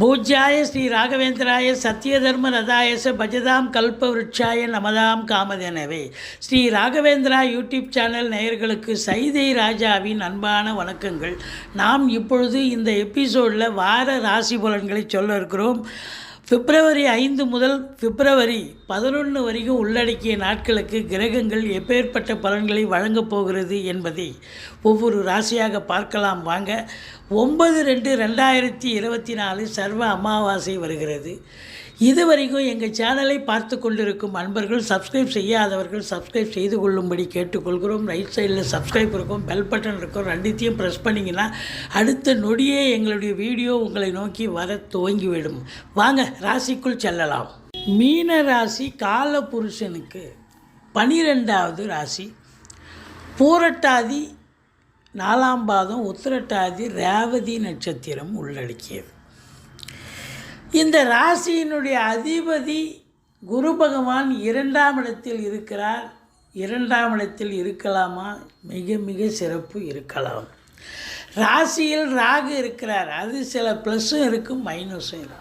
பூஜ்யாய ஸ்ரீ ராகவேந்திராய சத்யதர்ம ரதாயச பஜதாம் கல்ப விருட்சாய நமதாம் காமதெனவே ஸ்ரீ ராகவேந்திரா யூடியூப் சேனல் நேயர்களுக்கு சைதை ராஜாவின் அன்பான வணக்கங்கள். நாம் இப்பொழுது இந்த எபிசோடில் வார ராசி பலன்களை சொல்ல இருக்கிறோம். பிப்ரவரி ஐந்து முதல் பிப்ரவரி பதினொன்று வரைக்கும் உள்ளடக்கிய நாட்களுக்கு கிரகங்கள் எப்பேற்பட்ட பலன்களை வழங்கப் போகிறது என்பதை ஒவ்வொரு ராசியாக பார்க்கலாம் வாங்க. ஒன்பது ரெண்டு ரெண்டாயிரத்தி இருபத்தி நாலு சர்வ அமாவாசை வருகிறது. இதுவரைக்கும் எங்கள் சேனலை பார்த்து கொண்டிருக்கும் அன்பர்கள் சப்ஸ்கிரைப் செய்யாதவர்கள் சப்ஸ்கிரைப் செய்து கொள்ளும்படி கேட்டுக்கொள்கிறோம். ரைட் சைடில் சப்ஸ்கிரைப் இருக்கும் பெல் பட்டன் இருக்கும். ரெண்டுத்தையும் ப்ரெஸ் பண்ணிங்கன்னா அடுத்த நொடியே எங்களுடைய வீடியோ உங்களை நோக்கி வர துவங்கிவிடும். வாங்க ராசிக்குள் செல்லலாம். மீன ராசி கால புருஷனுக்கு பனிரெண்டாவது ராசி. பூரட்டாதி நாலாம் பாதம் உத்திரட்டாதி ரேவதி நட்சத்திரம் உள்ளடக்கியது. இந்த ராசியினுடைய அதிபதி குரு பகவான் இரண்டாம் இடத்தில் இருக்கிறார். இரண்டாம் இடத்தில் இருக்கலாமா? மிக மிக சிறப்பு இருக்கலாம். ராசியில் ராகு இருக்கிறார். அது சில ப்ளஸ்ஸும் இருக்கும் மைனஸும் இருக்கும்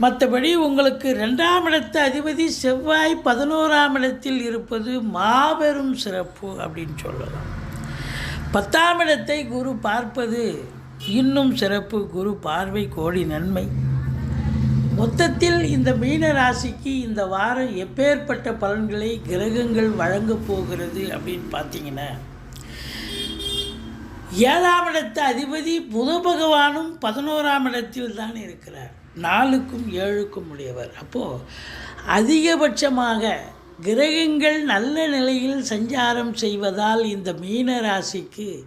மற்றபடி உங்களுக்கு ரெண்டாம் இடத்து அதிபதி செவ்வாய் பதினோராம் இடத்தில் இருப்பது மாபெரும் சிறப்பு அப்படின்னு சொல்லலாம். பத்தாம் இடத்தை குரு பார்ப்பது இன்னும் சிறப்பு குரு பார்வை கோடி நன்மை. மொத்தத்தில் இந்த மீன ராசிக்கு இந்த வாரம் எப்பேற்பட்ட பலன்களை கிரகங்கள் வழங்கப் போகிறது அப்படின்னு பார்த்தீங்கன்னா ஏழாம் இடத்து அதிபதி புத பகவானும் பதினோராம் இடத்தில் தான் இருக்கிறார். நாலுக்கும் ஏழுக்கும் உடையவர். அப்போது அதிகபட்சமாக கிரகங்கள் நல்ல நிலையில் சஞ்சாரம் செய்வதால் இந்த மீன ராசிக்கு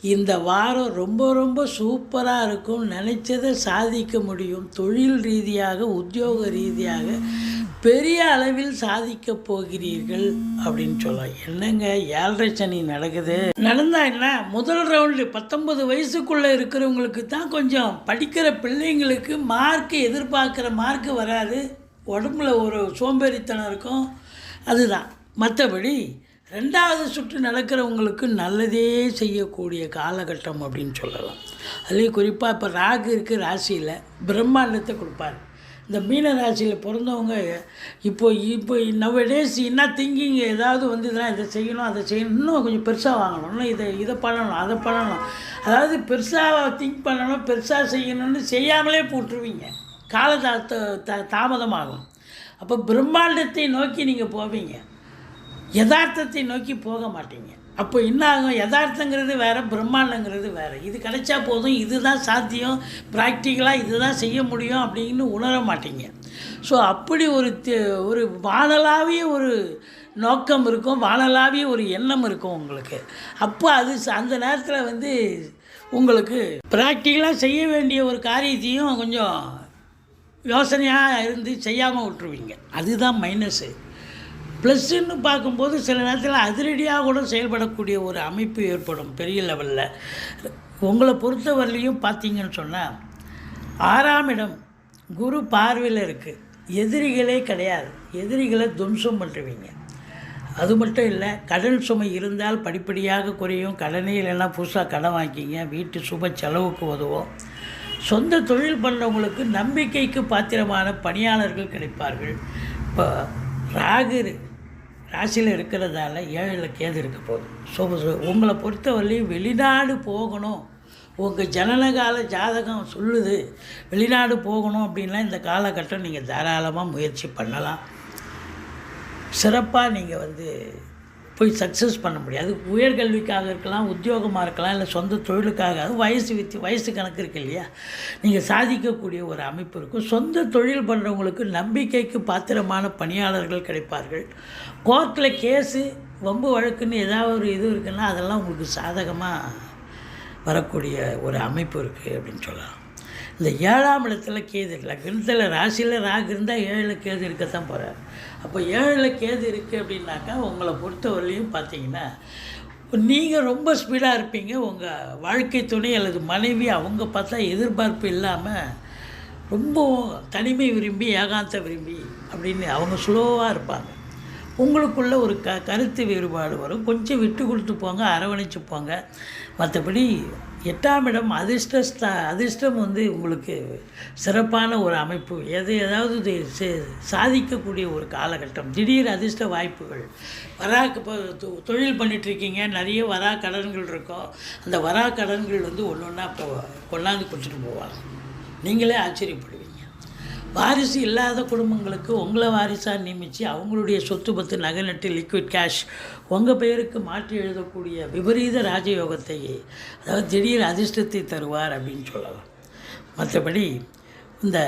இந்த வாரம் ரொம்ப ரொம்ப சூப்பராக இருக்கும் நினச்சதை சாதிக்க முடியும். தொழில் ரீதியாக உத்தியோக ரீதியாக பெரிய அளவில் சாதிக்க போகிறீர்கள் அப்படின்னு சொல்லலாம். என்னங்க ஏழரை சனி நடக்குது. நடந்தா என்ன? முதல் ரவுண்டு பத்தொன்பது வயசுக்குள்ளே இருக்கிறவங்களுக்கு தான் கொஞ்சம் படிக்கிற பிள்ளைங்களுக்கு மார்க்கு எதிர்பார்க்குற மார்க்கு வராது. உடம்புல ஒரு சோம்பேறித்தனம் இருக்கும். அதுதான். மற்றபடி ரெண்டாவது சுற்று நடக்கிறவங்களுக்கு நல்லதே செய்யக்கூடிய காலகட்டம் அப்படின்னு சொல்லலாம். அதுலேயும் குறிப்பாக இப்போ ராகு இருக்குது ராசியில் பிரம்மாண்டத்தை கொடுப்பார். இந்த மீன ராசியில் பிறந்தவங்க இப்போ இப்போ நவ டேஸ் என்ன திங்கிங் ஏதாவது வந்ததுன்னா இதை செய்யணும் அதை செய்யணும் இன்னும் கொஞ்சம் பெருசாக வாங்கணும் இன்னும் இதை இதை பண்ணணும் அதை பண்ணணும். அதாவது பெருசாக திங்க் பண்ணணும் பெருசாக செய்யணும்னு செய்யாமலே போட்டுருவீங்க. கால தா தாமதமாகும். அப்போ பிரம்மாண்டத்தை நோக்கி நீங்கள் போவீங்க. யதார்த்தத்தை நோக்கி போக மாட்டீங்க. அப்போ என்ன ஆகும் யதார்த்தங்கிறது வேறு பிரம்மாண்டங்கிறது வேறு. இது கிடைச்சா போதும் இதுதான் சாத்தியம் ப்ராக்டிக்கலாக இதுதான் செய்ய முடியும் அப்படின்னு உணர மாட்டீங்க. ஸோ அப்படி ஒரு ஒரு வானலாவிய ஒரு நோக்கம் இருக்கும் வானலாவிய ஒரு எண்ணம் இருக்கும் உங்களுக்கு. அப்போ அது அந்த நேரத்தில் வந்து உங்களுக்கு ப்ராக்டிக்கலாக செய்ய வேண்டிய ஒரு காரியத்தையும் கொஞ்சம் யோசனையாக இருந்து செய்யாமல் விட்டுருவீங்க. அதுதான் மைனஸு ப்ளஸ்ஸுன்னு பார்க்கும்போது சில நேரத்தில் அதிரடியாக கூட செயல்படக்கூடிய ஒரு அமைப்பு ஏற்படும் பெரிய லெவலில் உங்களை பொறுத்தவரையிலையும் பார்த்தீங்கன்னு சொன்னால் ஆறாம் இடம் குரு பார்வையில் இருக்குது எதிரிகளே கிடையாது. எதிரிகளை துவம்சம் பண்ணுறவீங்க அது மட்டும் இல்லை கடன் சுமை இருந்தால் படிப்படியாக குறையும். கடனே இல்லைன்னா புதுசாக கடன் வாங்கிக்கிங்க. வீட்டு சுப செலவுக்கு உதவும். சொந்த தொழில் பண்ணுறவங்களுக்கு நம்பிக்கைக்கு பாத்திரமான பணியாளர்கள் கிடைப்பார்கள். இப்போ ராகு ராசியில் இருக்கிறதால ஏழில் கேது இருக்க போகுது. ஸோ உங்களை பொறுத்தவரையும் வெளிநாடு போகணும். உங்கள் ஜனனகால ஜாதகம் சொல்லுது. வெளிநாடு போகணும் அப்படின்லாம் இந்த காலகட்டம் நீங்கள் தாராளமாக முயற்சி பண்ணலாம். சிறப்பாக நீங்கள் வந்து போய் சக்ஸஸ் பண்ண முடியாது உயர்கல்விக்காக இருக்கலாம் உத்தியோகமாக இருக்கலாம் இல்லை சொந்த தொழிலுக்காக அது வயசு வித்தி வயசு கணக்கு இருக்கு இல்லையா? நீங்கள் சாதிக்கக்கூடிய ஒரு அமைப்பு இருக்கும். சொந்த தொழில் பண்ணுறவங்களுக்கு நம்பிக்கைக்கு பாத்திரமான பணியாளர்கள் கிடைப்பார்கள். கோர்ட்டில் கேஸு வம்பு வழக்குன்னு ஏதாவது ஒரு இது இருக்குன்னா அதெல்லாம் உங்களுக்கு சாதகமாக வரக்கூடிய ஒரு அமைப்பு இருக்குது அப்படின்னு சொல்லலாம். இந்த ஏழாம் இடத்துல கேது இல்லை கிரகத்தில் ராசியில் ராகு இருந்தால் ஏழில் கேது இருக்கத்தான் போகிறார் அப்போ ஏழில் கேது இருக்குது அப்படின்னாக்கா உங்களை பொறுத்தவரையிலையும் பார்த்தீங்கன்னா நீங்கள் ரொம்ப ஸ்பீடாக இருப்பீங்க. உங்கள் வாழ்க்கை துணை அல்லது மனைவி அவங்க பார்த்தா எதிர்பார்ப்பு இல்லாமல் ரொம்ப தனிமை விரும்பி ஏகாந்த விரும்பி அப்படின்னு அவங்க ஸ்லோவாக இருப்பாங்க. உங்களுக்குள்ள ஒரு க கருத்து வேறுபாடு வரும். கொஞ்சம் விட்டு கொடுத்து போங்க அரவணைச்சு போங்க. மற்றபடி எட்டாம் இடம் அதிர்ஷ்ட அதிர்ஷ்டம் வந்து உங்களுக்கு சிறப்பான ஒரு அமைப்பு. எது ஏதாவது சே- சாதிக்கக்கூடிய ஒரு காலகட்டம். திடீர் அதிர்ஷ்ட வாய்ப்புகள். வரா இப்போ தொ- தொழில் பண்ணிகிட்ருக்கீங்க நிறைய வரா கடன்கள் இருக்கும். அந்த வரா கடன்கள் வந்து ஒன்று ஒன்றா இப்போ கொண்டாந்து கொடுத்துட்டு போவாங்க. நீங்களே ஆச்சரியப்படுவீங்க. வாரிசு இல்லாத குடும்பங்களுக்கு உங்களை வாரிசாக நியமித்து அவங்களுடைய சொத்து பத்து நகை நட்டு லிக்விட் கேஷ் உங்கள் பெயருக்கு மாற்றி எழுதக்கூடிய விபரீத ராஜயோகத்தை அதாவது திடீர் அதிர்ஷ்டத்தை தருவார் அப்படின்னு சொல்லலாம். மற்றபடி இந்த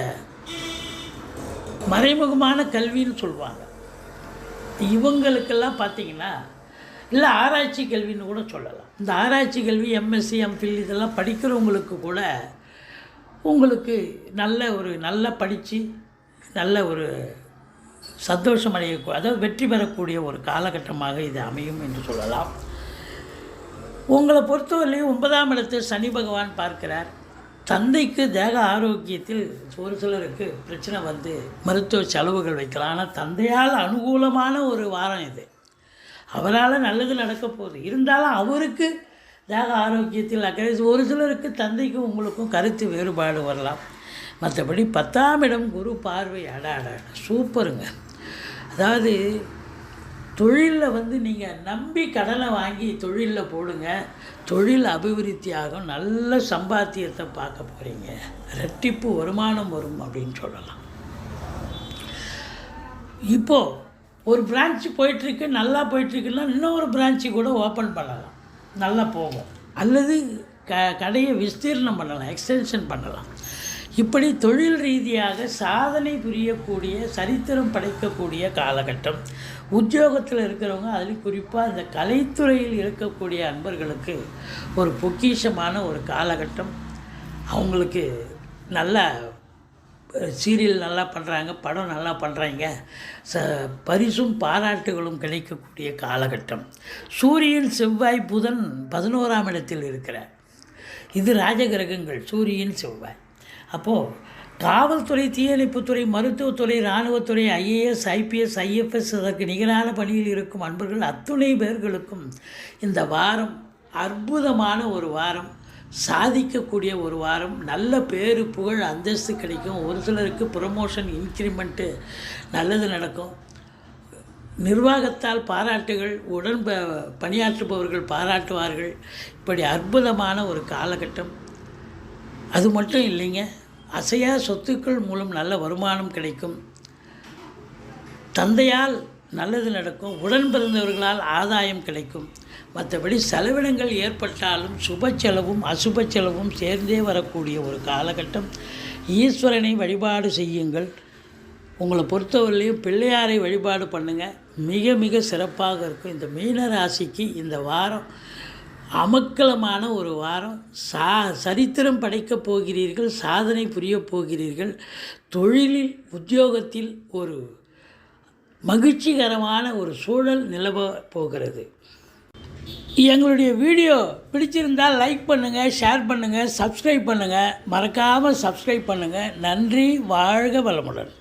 மறைமுகமான கல்வின்னு சொல்லுவாங்க. இவங்களுக்கெல்லாம் பார்த்தீங்கன்னா இல்லை ஆராய்ச்சி கல்வின்னு கூட சொல்லலாம். இந்த ஆராய்ச்சி கல்வி எம்எஸ்சி எம்ஃபில் இதெல்லாம் படிக்கிறவங்களுக்கு கூட உங்களுக்கு நல்ல ஒரு நல்லா படித்து நல்ல ஒரு சந்தோஷம் அடைய அதாவது வெற்றி பெறக்கூடிய ஒரு காலகட்டமாக இது அமையும் என்று சொல்லலாம். உங்களை பொறுத்தவரையிலையும் ஒன்பதாம் இடத்தில் சனி பகவான் பார்க்கிறார். தந்தைக்கு தேக ஆரோக்கியத்தில் ஒரு சிலருக்கு பிரச்சனை வந்து மருத்துவ செலவுகள் வைக்கலாம். ஆனால் தந்தையால் அனுகூலமான ஒரு வாரம் இது. அவரால் நல்லது நடக்க போகுது. இருந்தாலும் அவருக்கு தேக ஆரோக்கியத்தில் அக்கறை. ஒரு சிலருக்கு தந்தைக்கும் உங்களுக்கும் கருத்து வேறுபாடு வரலாம். மற்றபடி பத்தாம் இடம் குரு பார்வை அடாட சூப்பருங்க. அதாவது தொழிலில் வந்து நீங்கள் நம்பி கடனை வாங்கி தொழிலில் போடுங்க. தொழில் அபிவிருத்தி ஆகும். நல்ல சம்பாத்தியத்தை பார்க்க போகிறீங்க ரெட்டிப்பு வருமானம் வரும் அப்படின்னு சொல்லலாம். இப்போது ஒரு பிரான்ச்சு போயிட்டுருக்கு நல்லா போயிட்டுருக்குன்னா இன்னொரு பிரான்ச்சு கூட ஓப்பன் பண்ணலாம். நல்லா போகும். அல்லது க கடையை விஸ்தீர்ணம் பண்ணலாம் எக்ஸ்டென்ஷன் பண்ணலாம். இப்படி தொழில் ரீதியாக சாதனை புரியக்கூடிய சரித்திரம் படைக்கக்கூடிய காலகட்டம். உத்தியோகத்தில் இருக்கிறவங்க அதில் குறிப்பாக இந்த கலைத்துறையில் இருக்கக்கூடிய அன்பர்களுக்கு ஒரு பொக்கிஷமான ஒரு காலகட்டம். அவங்களுக்கு நல்ல சீரியல் நல்லா பண்ணுறாங்க படம் நல்லா பண்ணுறாங்க ச பரிசும் பாராட்டுகளும் கிடைக்கக்கூடிய காலகட்டம். சூரியன் செவ்வாய் புதன் பதினோராம் இடத்தில் இருக்கிறார். இது ராஜகிரகங்கள் சூரியன் செவ்வாய். அப்போது காவல்துறை தீயணைப்புத்துறை மருத்துவத்துறை இராணுவத்துறை ஐஏஎஸ் ஐபிஎஸ் ஐஎஃப்எஸ் அதற்கு நிகரான பணியில் இருக்கும் அன்பர்கள் அத்துணை பேர்களுக்கும் இந்த வாரம் அற்புதமான ஒரு வாரம். சாதிக்கக்கூடிய ஒரு வாரம் நல்ல பேரு புகழ் அந்தஸ்து கிடைக்கும். ஒரு சிலருக்கு ப்ரொமோஷன் இன்க்ரிமெண்ட்டு நல்லது நடக்கும். நிர்வாகத்தால் பாராட்டுகள் உடன் பணியாற்றுபவர்கள் பாராட்டுவார்கள். இப்படி அற்புதமான ஒரு காலகட்டம். அது மட்டும் இல்லைங்க அசையா சொத்துக்கள் மூலம் நல்ல வருமானம் கிடைக்கும். தந்தையால் நல்லது நடக்கும். உடன் பிறந்தவர்களால் ஆதாயம் கிடைக்கும். மற்றபடி செலவினங்கள் ஏற்பட்டாலும் சுப செலவும் அசுப செலவும் சேர்ந்தே வரக்கூடிய ஒரு காலகட்டம். ஈஸ்வரனை வழிபாடு செய்யுங்கள். உங்களை பொறுத்தவரையிலையும் பிள்ளையாரை வழிபாடு பண்ணுங்கள் மிக மிக சிறப்பாக இருக்கும். இந்த மீன ராசிக்கு இந்த வாரம் அமக்கலமான ஒரு வாரம். சா சரித்திரம் படைக்கப் போகிறீர்கள் சாதனை புரியப் போகிறீர்கள். தொழிலில் உத்தியோகத்தில் ஒரு மகிழ்ச்சிகரமான ஒரு சூழல் நிலவ போகிறது. எங்களுடைய வீடியோ பிடிச்சிருந்தால் லைக் பண்ணுங்கள் ஷேர் பண்ணுங்கள் சப்ஸ்கிரைப் பண்ணுங்கள் மறக்காமல் சப்ஸ்கிரைப் பண்ணுங்கள் நன்றி வாழ்க வளமுடன்.